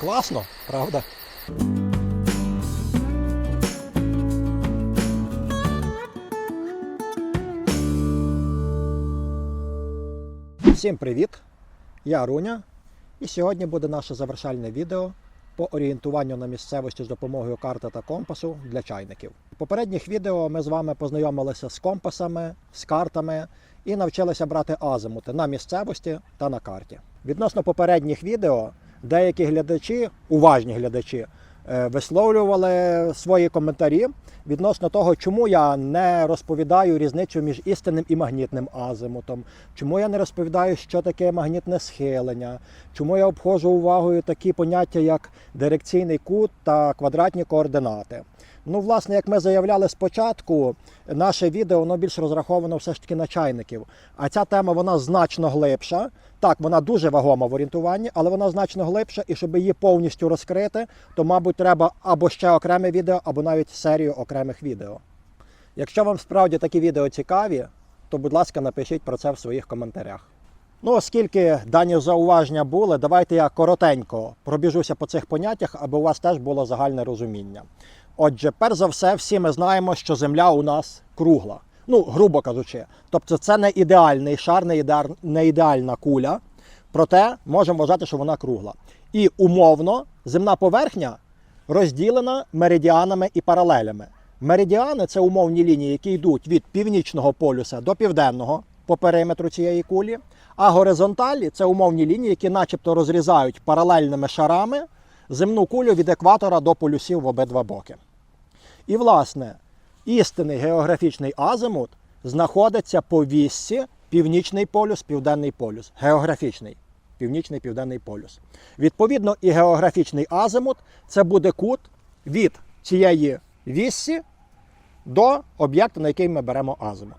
Класно, правда? Всім привіт! Я Руня. І сьогодні буде наше завершальне відео по орієнтуванню на місцевості з допомогою карти та компасу для чайників. В попередніх відео ми з вами познайомилися з компасами, з картами і навчилися брати азимути на місцевості та на карті. Відносно попередніх відео, деякі глядачі, уважні глядачі, е, висловлювали свої коментарі відносно того, чому я не розповідаю різницю між істинним і магнітним азимутом, чому я не розповідаю, що таке магнітне схилення, чому я обходжу увагою такі поняття, як дирекційний кут та квадратні координати. Ну, власне, як ми заявляли спочатку, наше відео воно більш розраховано все ж таки на чайників. А ця тема вона значно глибша. Так, вона дуже вагома в орієнтуванні, але вона значно глибша, і щоб її повністю розкрити, то, мабуть, треба або ще окреме відео, або навіть серію окремих відео. Якщо вам справді такі відео цікаві, то, будь ласка, напишіть про це в своїх коментарях. Ну, оскільки дані зауваження були, давайте я коротенько пробіжуся по цих поняттях, аби у вас теж було загальне розуміння. Отже, перш за все, всі ми знаємо, що Земля у нас кругла. Ну, грубо кажучи. Тобто це не ідеальний шар, не, ідеар- не ідеальна куля. Проте можемо вважати, що вона кругла. І умовно земна поверхня розділена меридіанами і паралелями. Меридіани це умовні лінії, які йдуть від північного полюса до південного по периметру цієї кулі. А горизонталі це умовні лінії, які начебто розрізають паралельними шарами земну кулю від екватора до полюсів в обидва боки. І, власне, істинний географічний азимут знаходиться по віссі Північний полюс, Південний полюс. Географічний. Північний Південний полюс. Відповідно, і географічний азимут це буде кут від цієї віссі до об'єкта, на який ми беремо азимут.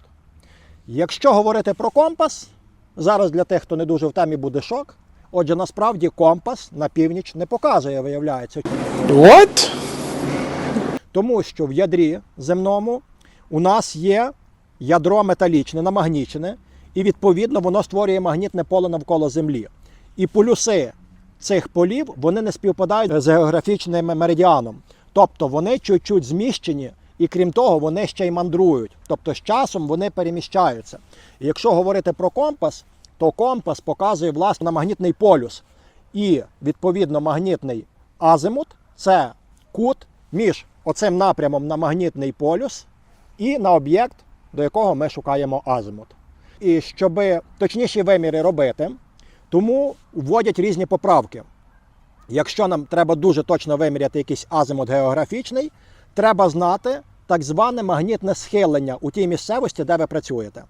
Якщо говорити про компас, зараз для тих, хто не дуже в темі, буде шок. Отже, насправді компас на північ не показує, виявляється. What? Тому що в ядрі земному у нас є ядро металічне, намагнічене, і відповідно воно створює магнітне поле навколо Землі. І полюси цих полів вони не співпадають з географічним меридіаном. Тобто вони чуть-чуть зміщені, і крім того, вони ще й мандрують. Тобто з часом вони переміщаються. І якщо говорити про компас, то компас показує власне на магнітний полюс. І відповідно магнітний азимут це кут між оцим напрямом на магнітний полюс і на об'єкт, до якого ми шукаємо азимут. І щоб точніші виміри робити, тому вводять різні поправки. Якщо нам треба дуже точно виміряти якийсь азимут географічний, треба знати так зване магнітне схилення у тій місцевості, де ви працюєте.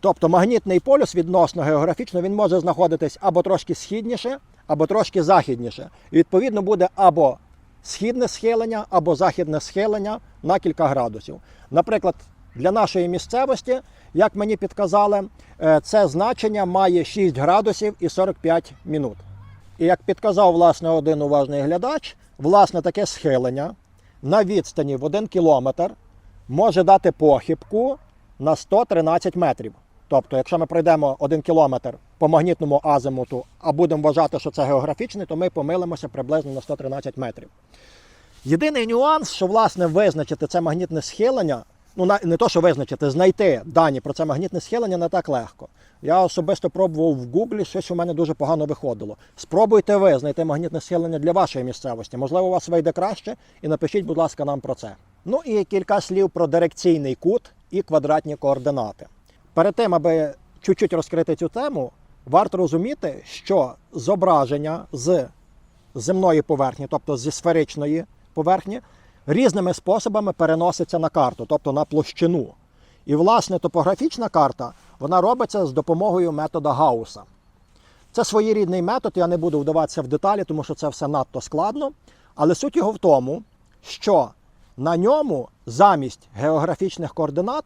Тобто магнітний полюс відносно географічно він може знаходитись або трошки східніше, або трошки західніше. І відповідно буде або східне схилення, або західне схилення на кілька градусів. Наприклад, для нашої місцевості, як мені підказали, е, це значення має 6 градусів і 45 минут. І як підказав власне один уважний глядач, власне таке схилення на відстані в 1 кілометр може дати похибку на 113 метрів. Тобто, якщо ми пройдемо 1 кілометр по магнітному азимуту, а будемо вважати, що це географічний, то ми помилимося приблизно на 113 метрів. Єдиний нюанс, що власне визначити це магнітне схилення, ну не то, що визначити, знайти дані про це магнітне схилення не так легко. Я особисто пробував в Гуглі, щось у мене дуже погано виходило. Спробуйте ви знайти магнітне схилення для вашої місцевості. Можливо, у вас вийде краще, і напишіть, будь ласка, нам про це. Ну і кілька слів про дирекційний кут і квадратні координати. Перед тим, аби чуть-чуть розкрити цю тему, варто розуміти, що зображення з земної поверхні, тобто зі сферичної поверхні, різними способами переноситься на карту, тобто на площину. І, власне, топографічна карта вона робиться з допомогою метода Гауса. Це своєрідний метод, я не буду вдаватися в деталі, тому що це все надто складно. Але суть його в тому, що на ньому замість географічних координат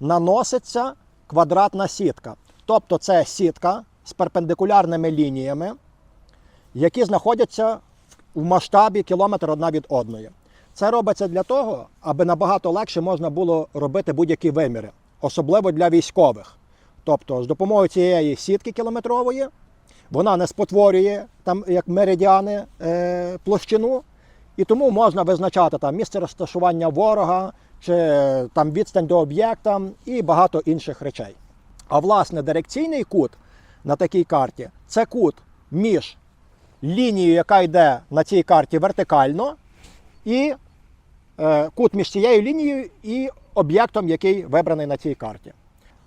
наноситься квадратна сітка. Тобто це сітка з перпендикулярними лініями, які знаходяться в масштабі кілометр одна від одної. Це робиться для того, аби набагато легше можна було робити будь-які виміри, особливо для військових. Тобто, з допомогою цієї сітки кілометрової вона не спотворює там як меридіани е, площину, і тому можна визначати там місце розташування ворога чи е, там відстань до об'єкта і багато інших речей. А власне дирекційний кут на такій карті це кут між лінією, яка йде на цій карті вертикально, і е, кут між цією лінією і об'єктом, який вибраний на цій карті.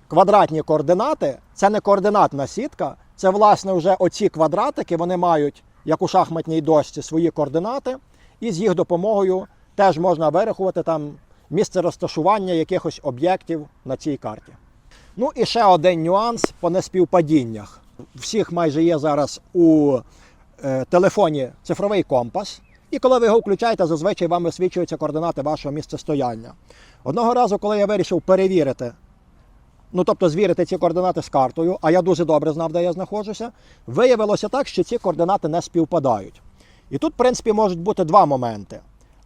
Квадратні координати це не координатна сітка, це власне вже оці квадратики, вони мають, як у шахматній дошці, свої координати, і з їх допомогою теж можна вирахувати там місце розташування якихось об'єктів на цій карті. Ну і ще один нюанс по неспівпадіннях. Всіх майже є зараз у е, телефоні цифровий компас. І коли ви його включаєте, зазвичай вам висвічуються координати вашого місця стояння. Одного разу, коли я вирішив перевірити, ну тобто звірити ці координати з картою, а я дуже добре знав, де я знаходжуся, виявилося так, що ці координати не співпадають. І тут, в принципі, можуть бути два моменти.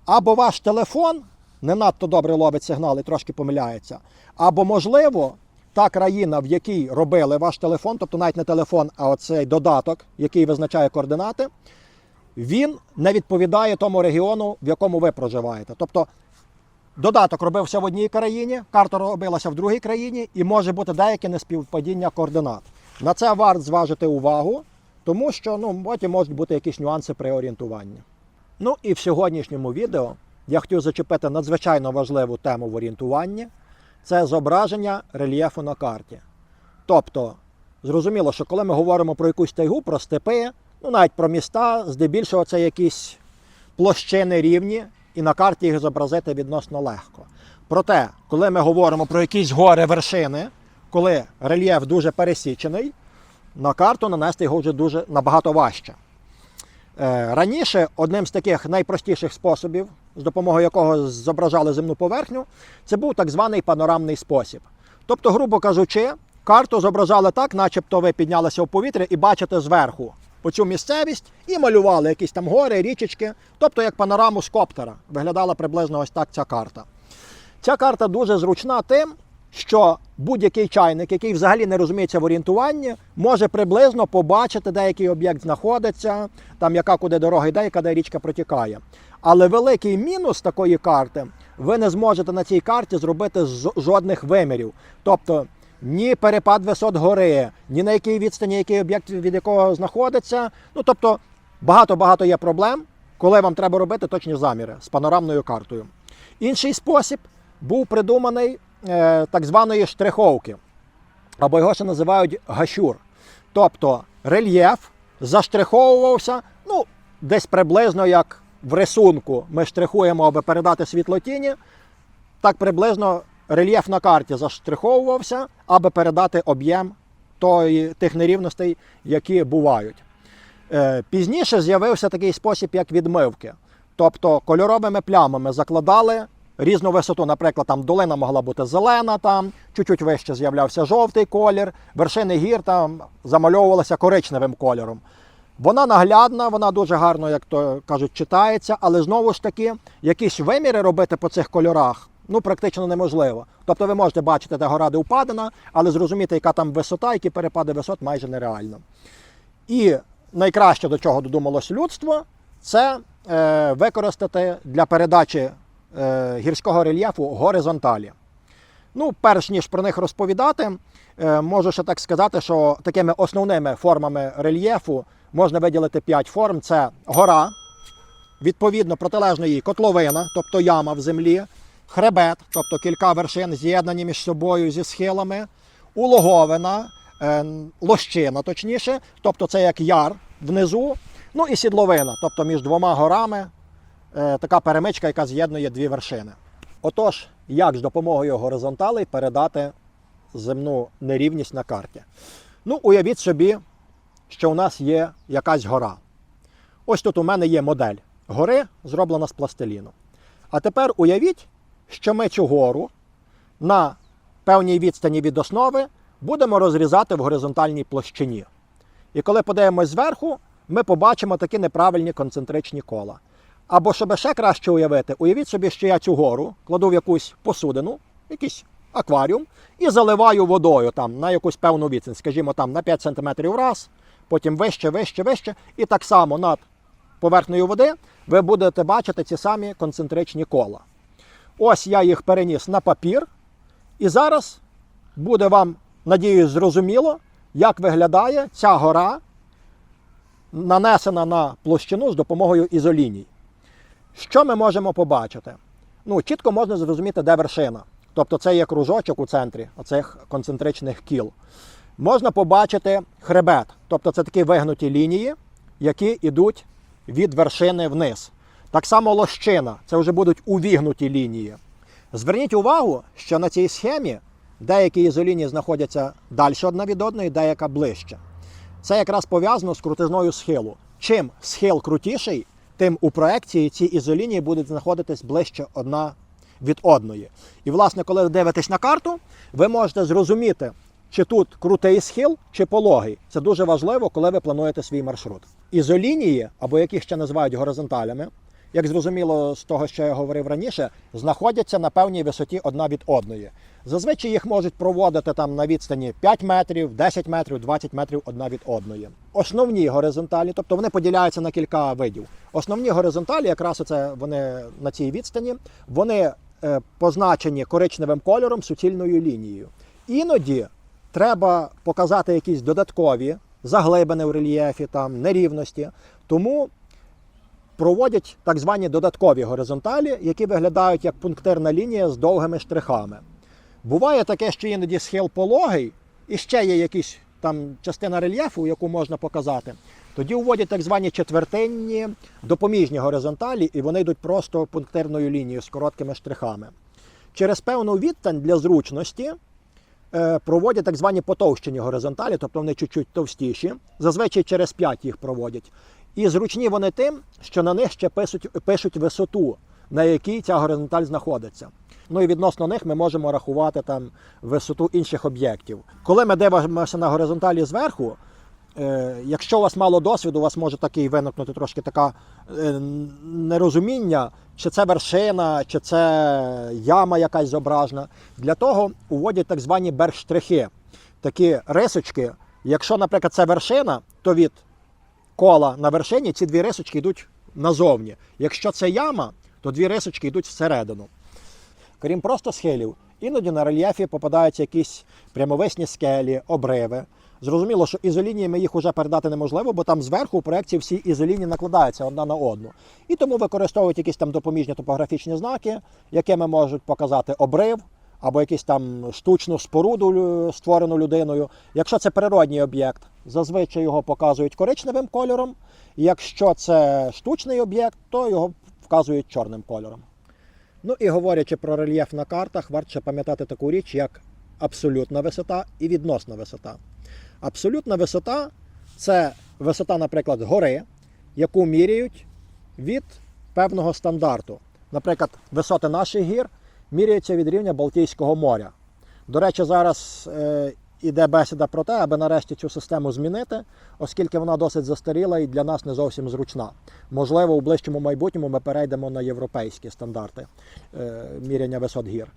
Або ваш телефон не надто добре ловить сигнал і трошки помиляється, або, можливо, та країна, в якій робили ваш телефон, тобто навіть не телефон, а оцей додаток, який визначає координати, він не відповідає тому регіону, в якому ви проживаєте. Тобто додаток робився в одній країні, карта робилася в другій країні, і може бути деяке неспівпадіння координат. На це варто зважити увагу, тому що ну, потім можуть бути якісь нюанси при орієнтуванні. Ну і в сьогоднішньому відео я хотів зачепити надзвичайно важливу тему в орієнтуванні це зображення рельєфу на карті. Тобто, зрозуміло, що коли ми говоримо про якусь тайгу, про степи, ну навіть про міста, здебільшого це якісь площини рівні, і на карті їх зобразити відносно легко. Проте, коли ми говоримо про якісь гори вершини, коли рельєф дуже пересічений, на карту нанести його вже дуже набагато важче. Е, Раніше одним з таких найпростіших способів, з допомогою якого зображали земну поверхню, це був так званий панорамний спосіб. Тобто, грубо кажучи, карту зображали так, начебто ви піднялися в повітря і бачите зверху оцю місцевість і малювали якісь там гори, річечки, тобто як панораму з коптера. Виглядала приблизно ось так ця карта. Ця карта дуже зручна тим, що будь-який чайник, який взагалі не розуміється в орієнтуванні, може приблизно побачити, де який об'єкт знаходиться, там яка куди дорога йде, яка де річка протікає. Але великий мінус такої карти ви не зможете на цій карті зробити жодних вимірів. Тобто ні перепад висот гори, ні на якій відстані який об'єкт від якого знаходиться. Ну тобто багато-багато є проблем, коли вам треба робити точні заміри з панорамною картою. Інший спосіб був придуманий так званої штриховки, або його ще називають гашюр. Тобто рельєф заштриховувався, ну, десь приблизно як в рисунку ми штрихуємо, аби передати світло тіні, так приблизно рельєф на карті заштриховувався, аби передати об'єм тих нерівностей, які бувають. Е, Пізніше з'явився такий спосіб, як відмивки. Тобто кольоровими плямами закладали різну висоту. Наприклад, там долина могла бути зелена, там чуть-чуть вище з'являвся жовтий колір, вершини гір там замальовувалися коричневим кольором. Вона наглядна, вона дуже гарно, як то кажуть, читається, але знову ж таки, якісь виміри робити по цих кольорах ну практично неможливо. Тобто ви можете бачити, де гора де впадена, але зрозуміти, яка там висота, які перепади висот, майже нереально. І найкраще до чого додумалось людство, це е, використати для передачі гірського рельєфу горизонталі. Ну, перш ніж про них розповідати, е, можу ще так сказати, що такими основними формами рельєфу можна виділити 5 форм: це гора, відповідно, протилежно їй котловина, тобто яма в землі, хребет, тобто кілька вершин з'єднані між собою зі схилами, улоговина, е, лощина, точніше, тобто це як яр внизу, ну і сідловина, тобто між двома горами е, така перемичка, яка з'єднує дві вершини. Отож, як з допомогою горизонталей передати земну нерівність на карті? Ну, уявіть собі, що у нас є якась гора. Ось тут у мене є модель гори, зроблена з пластиліну. А тепер уявіть, що ми цю гору на певній відстані від основи будемо розрізати в горизонтальній площині. І коли подивимось зверху, ми побачимо такі неправильні концентричні кола. Або щоб ще краще уявити, уявіть собі, що я цю гору кладу в якусь посудину, якийсь акваріум, і заливаю водою там на якусь певну відстань, скажімо, там на 5 см раз, потім вище, вище, вище. І так само над поверхнею води ви будете бачити ці самі концентричні кола. Ось я їх переніс на папір. І зараз буде вам, надіюсь, зрозуміло, як виглядає ця гора, нанесена на площину з допомогою ізоліній. Що ми можемо побачити? Ну, чітко можна зрозуміти, де вершина. Тобто це є кружочок у центрі оцих концентричних кіл. Можна побачити хребет, тобто це такі вигнуті лінії, які йдуть від вершини вниз. Так само лощина, це вже будуть увігнуті лінії. Зверніть увагу, що на цій схемі деякі ізолінії знаходяться далі одна від одної, деяка ближче. Це якраз пов'язано з крутизною схилу. Чим схил крутіший, тим у проекції ці ізолінії будуть знаходитись ближче одна від одної. І, власне, коли ви дивитесь на карту, ви можете зрозуміти, чи тут крутий схил, чи пологий. Це дуже важливо, коли ви плануєте свій маршрут. Ізолінії, або яких ще називають горизонталями, як зрозуміло з того, що я говорив раніше, знаходяться на певній висоті одна від одної. Зазвичай їх можуть проводити там на відстані 5 метрів, 10 метрів, 20 метрів одна від одної. Основні горизонталі, тобто вони поділяються на кілька видів. Основні горизонталі, якраз оце вони на цій відстані, вони е, позначені коричневим кольором суцільною лінією. Іноді треба показати якісь додаткові заглибини в рельєфі, там нерівності. Тому проводять так звані додаткові горизонталі, які виглядають як пунктирна лінія з довгими штрихами. Буває таке, що іноді схил пологий, і ще є якісь там частина рельєфу, яку можна показати. Тоді вводять так звані четвертинні допоміжні горизонталі, і вони йдуть просто пунктирною лінією з короткими штрихами. Через певну відстань для зручності е, проводять так звані потовщені горизонталі, тобто вони чуть-чуть товстіші. Зазвичай через 5 їх проводять. І зручні вони тим, що на них ще пишуть, пишуть висоту, на якій ця горизонталь знаходиться. Ну і відносно них ми можемо рахувати там висоту інших об'єктів. Коли ми дивимося на горизонталі зверху, е, якщо у вас мало досвіду, у вас може такий виникнути трошки така е, нерозуміння, чи це вершина, чи це яма якась зображена. Для того уводять так звані бергштрихи, такі рисочки. Якщо, наприклад, це вершина, то від кола на вершині ці дві рисочки йдуть назовні. Якщо це яма, то дві рисочки йдуть всередину. Крім просто схилів, іноді на рельєфі попадаються якісь прямовисні скелі, обриви. Зрозуміло, що ізолініями їх вже передати неможливо, бо там зверху у проєкті всі ізолінії накладаються одна на одну. І тому використовують якісь там допоміжні топографічні знаки, якими можуть показати обрив або якусь там штучну споруду створену людиною. Якщо це природній об'єкт, зазвичай його показують коричневим кольором. Якщо це штучний об'єкт, то його вказують чорним кольором. Ну і говорячи про рельєф на картах, варто пам'ятати таку річ, як абсолютна висота і відносна висота. Абсолютна висота це висота, наприклад, гори, яку міряють від певного стандарту. Наприклад, висоти наших гір міряються від рівня Балтійського моря. До речі, зараз е, іде бесіда про те, аби нарешті цю систему змінити, оскільки вона досить застаріла і для нас не зовсім зручна. Можливо, у ближчому майбутньому ми перейдемо на європейські стандарти е, міряння висот гір.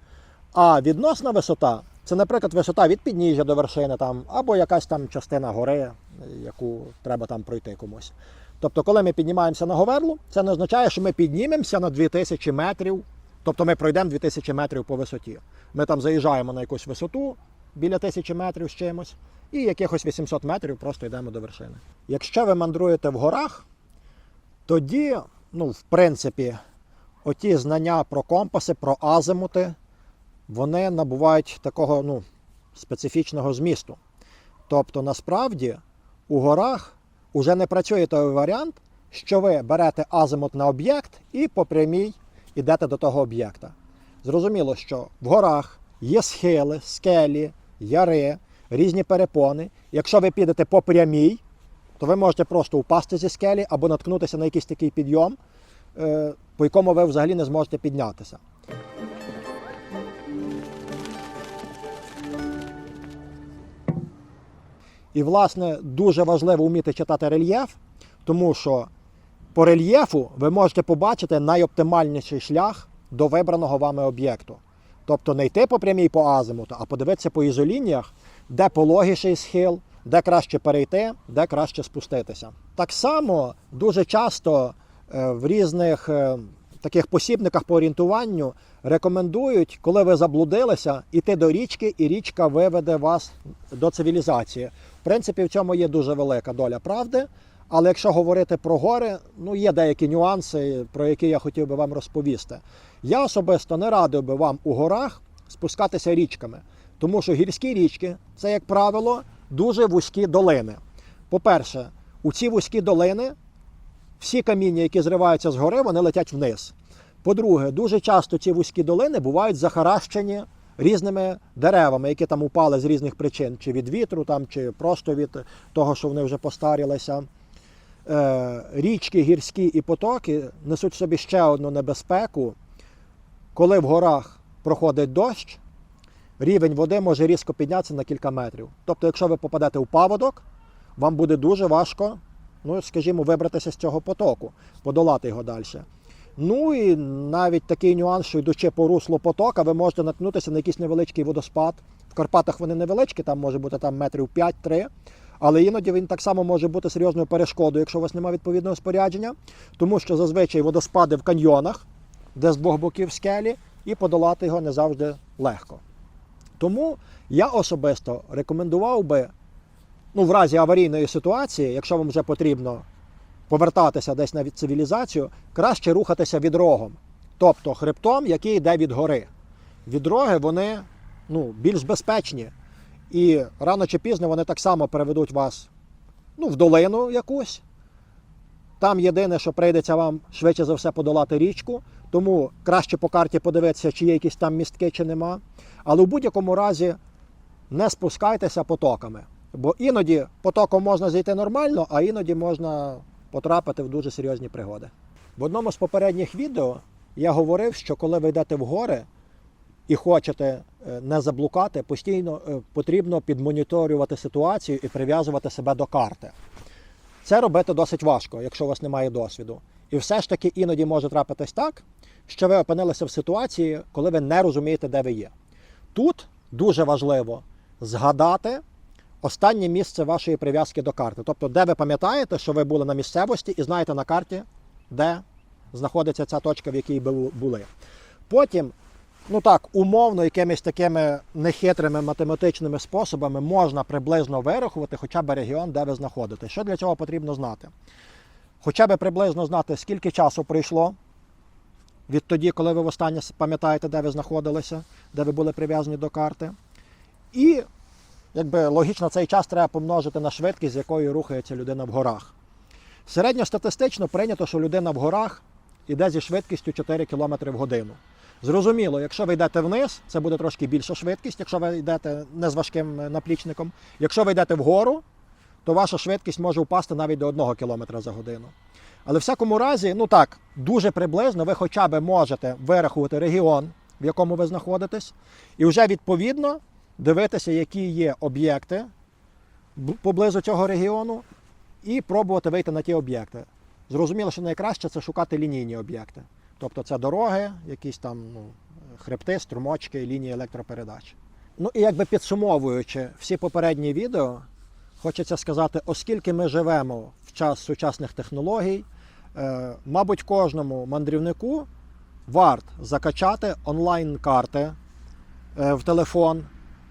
А відносна висота це, наприклад, висота від підніжжя до вершини, там, або якась там частина гори, е, яку треба там пройти комусь. Тобто, коли ми піднімаємося на Говерлу, це не означає, що ми піднімемося на 2000 метрів, тобто ми пройдемо 2000 метрів по висоті. Ми там заїжджаємо на якусь висоту біля 1000 метрів з чимось, і якихось 800 метрів просто йдемо до вершини. Якщо ви мандруєте в горах, тоді, ну, в принципі, оті знання про компаси, про азимути, вони набувають такого ну, специфічного змісту. Тобто, насправді, у горах уже не працює той варіант, що ви берете азимут на об'єкт і по прямій йдете до того об'єкта. Зрозуміло, що в горах є схили, скелі, яри, різні перепони. Якщо ви підете по прямій, то ви можете просто упасти зі скелі або наткнутися на якийсь такий підйом, е, по якому ви взагалі не зможете піднятися. І, власне, дуже важливо вміти читати рельєф, тому що по рельєфу ви можете побачити найоптимальніший шлях до вибраного вами об'єкту. Тобто не йти по прямій по азимуту, а подивитися по ізолініях, де пологіший схил, де краще перейти, де краще спуститися. Так само дуже часто е, в різних е, таких посібниках по орієнтуванню рекомендують, коли ви заблудилися, іти до річки, і річка виведе вас до цивілізації. В принципі, в цьому є дуже велика доля правди. Але якщо говорити про гори, ну є деякі нюанси, про які я хотів би вам розповісти. Я особисто не радив би вам у горах спускатися річками, тому що гірські річки це, як правило, дуже вузькі долини. По-перше, у ці вузькі долини всі каміння, які зриваються з гори, вони летять вниз. По-друге, дуже часто ці вузькі долини бувають захаращені різними деревами, які там упали з різних причин, чи від вітру, там, чи просто від того, що вони вже постарілися. Е, річки, гірські і потоки несуть собі ще одну небезпеку. Коли в горах проходить дощ, рівень води може різко піднятися на кілька метрів. Тобто, якщо ви попадете в паводок, вам буде дуже важко, ну, скажімо, вибратися з цього потоку, подолати його далі. Ну і навіть такий нюанс, що йдучи по руслу потока, ви можете наткнутися на якийсь невеличкий водоспад. В Карпатах вони невеличкі, там може бути там метрів 5-3. Але іноді він так само може бути серйозною перешкодою, якщо у вас немає відповідного спорядження, тому що зазвичай водоспади в каньйонах, де з двох боків скелі, і подолати його не завжди легко. Тому я особисто рекомендував би, ну, в разі аварійної ситуації, якщо вам вже потрібно повертатися десь на цивілізацію, краще рухатися відрогом, тобто хребтом, який йде від гори. Відроги вони ну, більш безпечні. І рано чи пізно вони так само переведуть вас ну, в долину якусь. Там єдине, що прийдеться вам швидше за все подолати річку, тому краще по карті подивитися, чи є якісь там містки, чи нема. Але в будь-якому разі не спускайтеся потоками. Бо іноді потоком можна зійти нормально, а іноді можна потрапити в дуже серйозні пригоди. В одному з попередніх відео я говорив, що коли ви йдете в гори, і хочете е, не заблукати, постійно е, потрібно підмоніторювати ситуацію і прив'язувати себе до карти. Це робити досить важко, якщо у вас немає досвіду. І все ж таки іноді може трапитись так, що ви опинилися в ситуації, коли ви не розумієте, де ви є. Тут дуже важливо згадати останнє місце вашої прив'язки до карти. Тобто, де ви пам'ятаєте, що ви були на місцевості і знаєте на карті, де знаходиться ця точка, в якій ви були. Потім ну так, умовно, якимись такими нехитрими математичними способами можна приблизно вирахувати хоча б регіон, де ви знаходитесь. Що для цього потрібно знати? Хоча б приблизно знати, скільки часу пройшло відтоді, коли ви востаннє пам'ятаєте, де ви знаходилися, де ви були прив'язані до карти. І якби логічно цей час треба помножити на швидкість, з якою рухається людина в горах. Середньостатистично прийнято, що людина в горах йде зі швидкістю 4 км в годину. Зрозуміло, якщо ви йдете вниз, це буде трошки більша швидкість, якщо ви йдете не з важким е, наплічником. Якщо ви йдете вгору, то ваша швидкість може впасти навіть до 1 км за годину. Але в всякому разі, ну так, дуже приблизно ви хоча б можете вирахувати регіон, в якому ви знаходитесь, і вже відповідно дивитися, які є об'єкти поблизу цього регіону, і пробувати вийти на ті об'єкти. Зрозуміло, що найкраще це шукати лінійні об'єкти. Тобто це дороги, якісь там ну, хребти, струмочки, лінії електропередач. Ну і якби підсумовуючи всі попередні відео, хочеться сказати, оскільки ми живемо в час сучасних технологій, е, мабуть, кожному мандрівнику варт закачати онлайн-карти е, в телефон,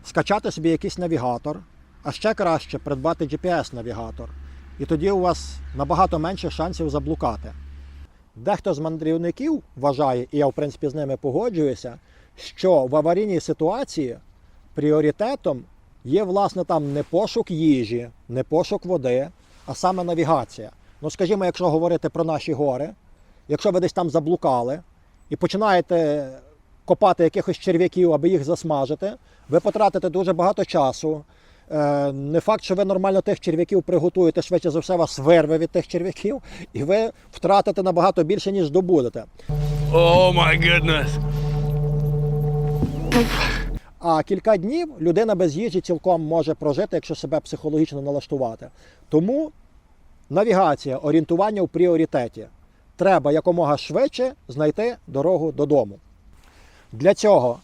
скачати собі якийсь навігатор, а ще краще придбати GPS-навігатор. І тоді у вас набагато менше шансів заблукати. Дехто з мандрівників вважає, і я в принципі з ними погоджуюся, що в аварійній ситуації пріоритетом є власне там не пошук їжі, не пошук води, а саме навігація. Ну, скажімо, якщо говорити про наші гори, якщо ви десь там заблукали і починаєте копати якихось черв'яків, аби їх засмажити, ви потратите дуже багато часу. Е, Не факт, що ви нормально тих черв'яків приготуєте, швидше за все вас вирве від тих черв'яків, і ви втратите набагато більше, ніж добудете. Oh my goodness. А кілька днів людина без їжі цілком може прожити, якщо себе психологічно налаштувати. Тому навігація, орієнтування в пріоритеті. Треба якомога швидше знайти дорогу додому. Для цього,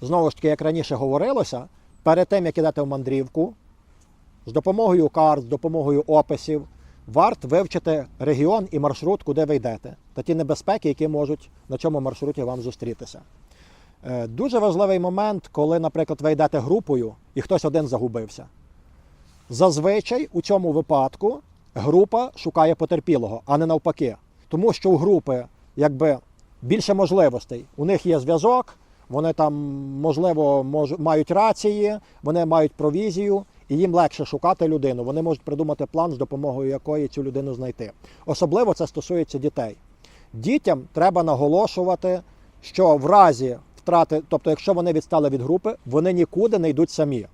знову ж таки, як раніше говорилося, перед тим, як ідете в мандрівку, з допомогою карт, з допомогою описів варт вивчити регіон і маршрут, куди ви йдете, та ті небезпеки, які можуть на цьому маршруті вам зустрітися. Е, Дуже важливий момент, коли, наприклад, ви йдете групою і хтось один загубився. Зазвичай у цьому випадку група шукає потерпілого, а не навпаки. Тому що у групи якби більше можливостей. У них є зв'язок, вони там, можливо, мож, мають рації, вони мають провізію, і їм легше шукати людину. Вони можуть придумати план, з допомогою якої цю людину знайти. Особливо це стосується дітей. Дітям треба наголошувати, що в разі втрати, тобто, якщо вони відстали від групи, вони нікуди не йдуть самі.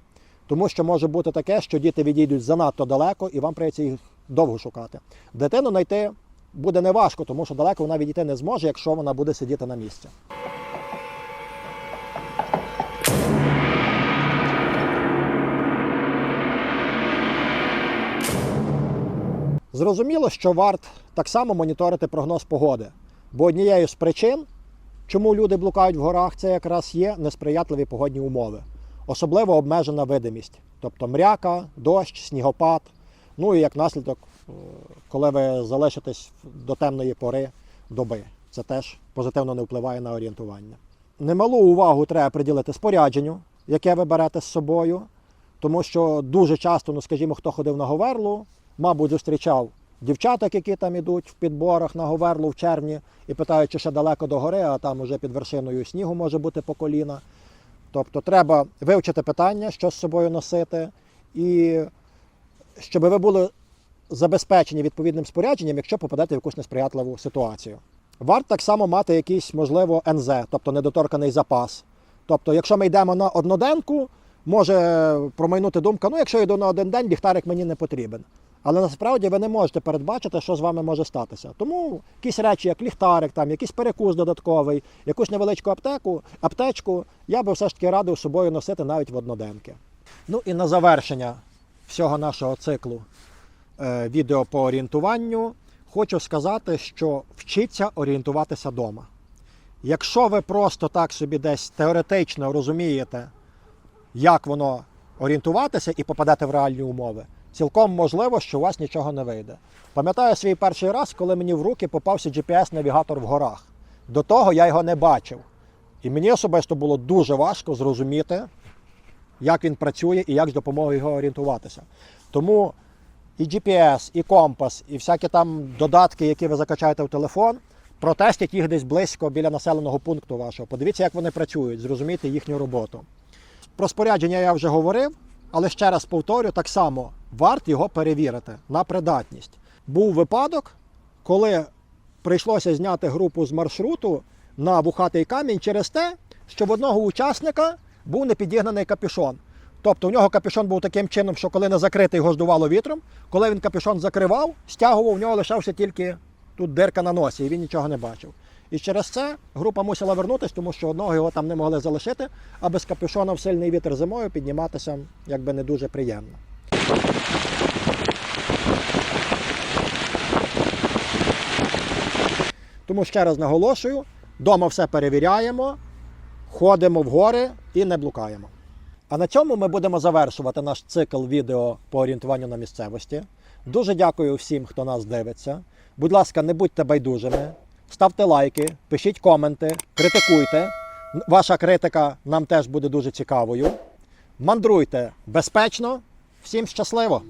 Тому що може бути таке, що діти відійдуть занадто далеко і вам прийдеться їх довго шукати. Дитину знайти буде неважко, тому що далеко вона відійти не зможе, якщо вона буде сидіти на місці. Зрозуміло, що варт так само моніторити прогноз погоди, бо однією з причин, чому люди блукають в горах, це якраз є несприятливі погодні умови, особливо обмежена видимість, тобто мряка, дощ, снігопад. Ну і як наслідок, е, коли ви залишитесь до темної пори доби, це теж позитивно не впливає на орієнтування. Немалу увагу треба приділити спорядженню, яке ви берете з собою, тому що дуже часто, ну скажімо, хто ходив на Говерлу, мабуть, зустрічав дівчаток, які там ідуть в підборах на Говерлу в червні і питають, чи ще далеко до гори, а там уже під вершиною снігу може бути по коліна. Тобто треба вивчити питання, що з собою носити, і щоб ви були забезпечені відповідним спорядженням, якщо попадете в якусь несприятливу ситуацію. Варто так само мати якийсь, можливо, НЗ, тобто недоторканий запас. Тобто, якщо ми йдемо на одноденку, може промайнути думка, ну якщо йду на один день, ліхтарик мені не потрібен. Але насправді ви не можете передбачити, що з вами може статися. Тому якісь речі, як ліхтарик, там, якийсь перекус додатковий, якусь невеличку аптеку, аптечку, я би все ж таки радив собою носити навіть в одноденки. Ну і на завершення всього нашого циклу е, відео по орієнтуванню, хочу сказати, що вчіться орієнтуватися вдома. Якщо ви просто так собі десь теоретично розумієте, як воно орієнтуватися і попадете в реальні умови, цілком можливо, що у вас нічого не вийде. Пам'ятаю свій перший раз, коли мені в руки попався GPS-навігатор в горах. До того я його не бачив. І мені особисто було дуже важко зрозуміти, як він працює і як з допомогою його орієнтуватися. Тому і GPS, і компас, і всякі там додатки, які ви закачаєте в телефон, протестіть їх десь близько біля населеного пункту вашого. Подивіться, як вони працюють, зрозумійте їхню роботу. Про спорядження я вже говорив, але ще раз повторю, так само варт його перевірити на придатність. Був випадок, коли прийшлося зняти групу з маршруту на вухатий камінь через те, що в одного учасника був непідігнаний капюшон. Тобто у нього капюшон був таким чином, що коли не закритий, його здувало вітром. Коли він капюшон закривав, стягував, у нього лишався тільки тут дирка на носі, і він нічого не бачив. І через це група мусила вернутися, тому що одного його там не могли залишити, а без капюшона в сильний вітер зимою підніматися якби не дуже приємно. Тому ще раз наголошую, вдома все перевіряємо, ходимо в гори і не блукаємо. А на цьому ми будемо завершувати наш цикл відео по орієнтуванню на місцевості. Дуже дякую всім, хто нас дивиться. Будь ласка, не будьте байдужими, ставте лайки, пишіть коменти, критикуйте. Ваша критика нам теж буде дуже цікавою. Мандруйте безпечно, всім щасливо!